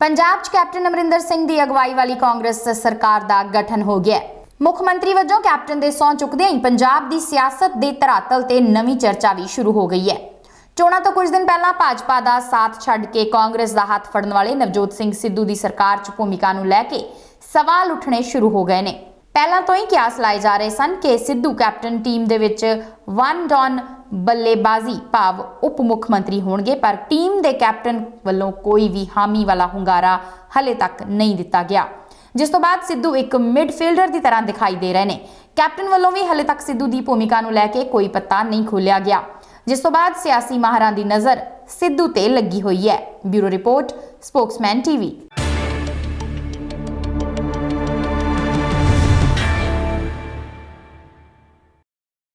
ਪੰਜਾਬ 'ਚ ਕੈਪਟਨ ਅਮਰਿੰਦਰ ਸਿੰਘ ਦੀ ਅਗਵਾਈ ਵਾਲੀ ਕਾਂਗਰਸ ਸਰਕਾਰ ਦਾ ਗਠਨ ਹੋ ਗਿਆ ਹੈ। ਮੁੱਖ ਮੰਤਰੀ ਵਜੋਂ ਕੈਪਟਨ ਦੇ ਸਹੁੰ ਚੁੱਕਦਿਆਂ ਹੀ ਪੰਜਾਬ ਦੀ ਸਿਆਸਤ ਦੇ ਧਰਾਤਲ ਤੇ ਨਵੀਂ ਚਰਚਾ ਵੀ ਸ਼ੁਰੂ ਹੋ ਗਈ ਹੈ। ਚੋਣਾਂ ਤੋਂ ਕੁਝ ਦਿਨ ਪਹਿਲਾਂ ਭਾਜਪਾ ਦਾ ਸਾਥ ਛੱਡ ਕੇ ਕਾਂਗਰਸ ਦਾ ਹੱਥ ਫੜਨ ਵਾਲੇ ਨਵਜੋਤ ਸਿੰਘ ਸਿੱਧੂ ਦੀ ਸਰਕਾਰ 'ਚ ਭੂਮਿਕਾ ਨੂੰ ਲੈ ਕੇ ਸਵਾਲ ਉੱਠਣੇ ਸ਼ੁਰੂ ਹੋ ਗਏ ਨੇ। ਪਹਿਲਾਂ ਤੋਂ ਹੀ ਕਿਆਸ ਲਾਏ ਜਾ ਰਹੇ ਸਨ ਕਿ ਸਿੱਧੂ ਕੈਪਟਨ ਟੀਮ ਦੇ ਵਿੱਚ ਵਨ ਡੌਨ ਬੱਲੇਬਾਜ਼ੀ ਭਾਵ ਉਪ ਮੁੱਖ ਮੰਤਰੀ ਹੋਣਗੇ, ਪਰ ਟੀਮ ਦੇ ਕੈਪਟਨ ਵੱਲੋਂ ਕੋਈ ਵੀ ਹਾਮੀ ਵਾਲਾ ਹੁੰਗਾਰਾ ਹਲੇ ਤੱਕ ਨਹੀਂ ਦਿੱਤਾ ਗਿਆ। ਜਿਸ ਤੋਂ ਬਾਅਦ ਸਿੱਧੂ ਇੱਕ ਮਿਡਫੀਲਡਰ ਦੀ ਤਰ੍ਹਾਂ ਦਿਖਾਈ ਦੇ ਰਹੇ ਨੇ। ਕੈਪਟਨ ਵੱਲੋਂ ਵੀ ਹਲੇ ਤੱਕ ਸਿੱਧੂ ਦੀ ਭੂਮਿਕਾ ਨੂੰ ਲੈ ਕੇ ਕੋਈ ਪੱਤਾ ਨਹੀਂ ਖੋਲਿਆ ਗਿਆ। ਜਿਸ ਤੋਂ ਬਾਅਦ ਸਿਆਸੀ ਮਾਹਰਾਂ ਦੀ ਨਜ਼ਰ ਸਿੱਧੂ ਤੇ ਲੱਗੀ ਹੋਈ ਹੈ। Bureau report, Spokesman TV.